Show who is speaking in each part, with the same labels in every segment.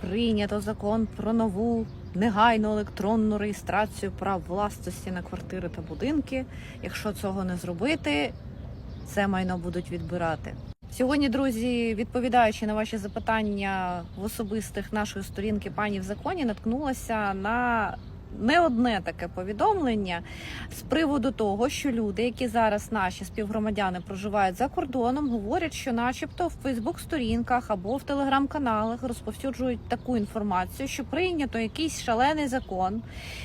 Speaker 1: прийнято закон про нову негайну електронну реєстрацію прав власності на квартири та будинки. Якщо цього не зробити, це майно будуть відбирати. Сьогодні, друзі, відповідаючи на ваші запитання в особистих нашої сторінки пані в законі, наткнулася на не одне таке повідомлення з приводу того, що люди, які зараз наші співгромадяни проживають за кордоном, говорять, що, начебто, в Фейсбук-сторінках або в телеграм-каналах розповсюджують таку інформацію, що прийнято якийсь шалений закон,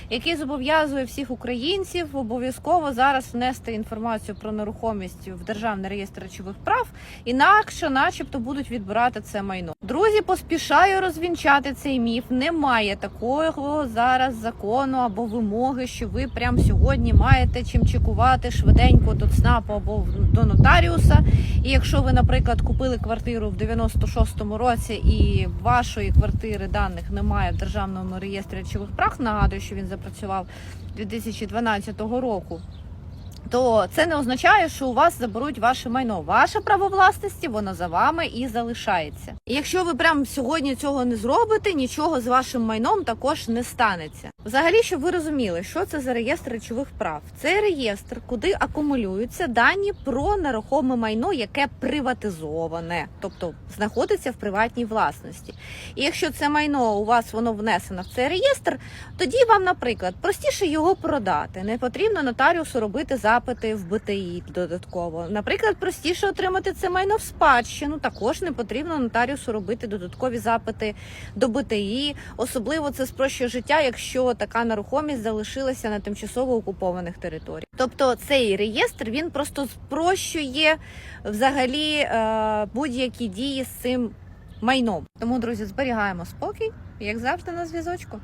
Speaker 1: який зобов'язує всіх українців обов'язково зараз внести інформацію про нерухомість в державний реєстр речових прав, інакше, начебто, будуть відбирати це майно. Друзі, поспішаю розвінчати цей міф. Немає такого зараз закону або вимоги, що ви прямо сьогодні маєте чим чекувати швиденько до ЦНАПу або до нотаріуса. І якщо ви, наприклад, купили квартиру в 96-му році і вашої квартири даних немає в державному реєстрі речових прав, нагадую, що він запрацював 2012 року. То це не означає, що у вас заберуть ваше майно. Ваше право власності, воно за вами і залишається. І якщо ви прямо сьогодні цього не зробите, нічого з вашим майном також не станеться. Взагалі, щоб ви розуміли, що це за реєстр речових прав. Це реєстр, куди акумулюються дані про нерухоме майно, яке приватизоване, тобто знаходиться в приватній власності. І якщо це майно у вас воно внесено в цей реєстр, тоді вам, наприклад, простіше його продати. Не потрібно нотаріусу робити запити в БТІ додатково. Наприклад, простіше отримати це майно в спадщину. Також не потрібно нотаріусу робити додаткові запити до БТІ. Особливо це спрощує життя, якщо така нерухомість залишилася на тимчасово окупованих територіях. Тобто цей реєстр він просто спрощує взагалі е, будь-які дії з цим майном. Тому, друзі, зберігаємо спокій, як завжди, на зв'язочку.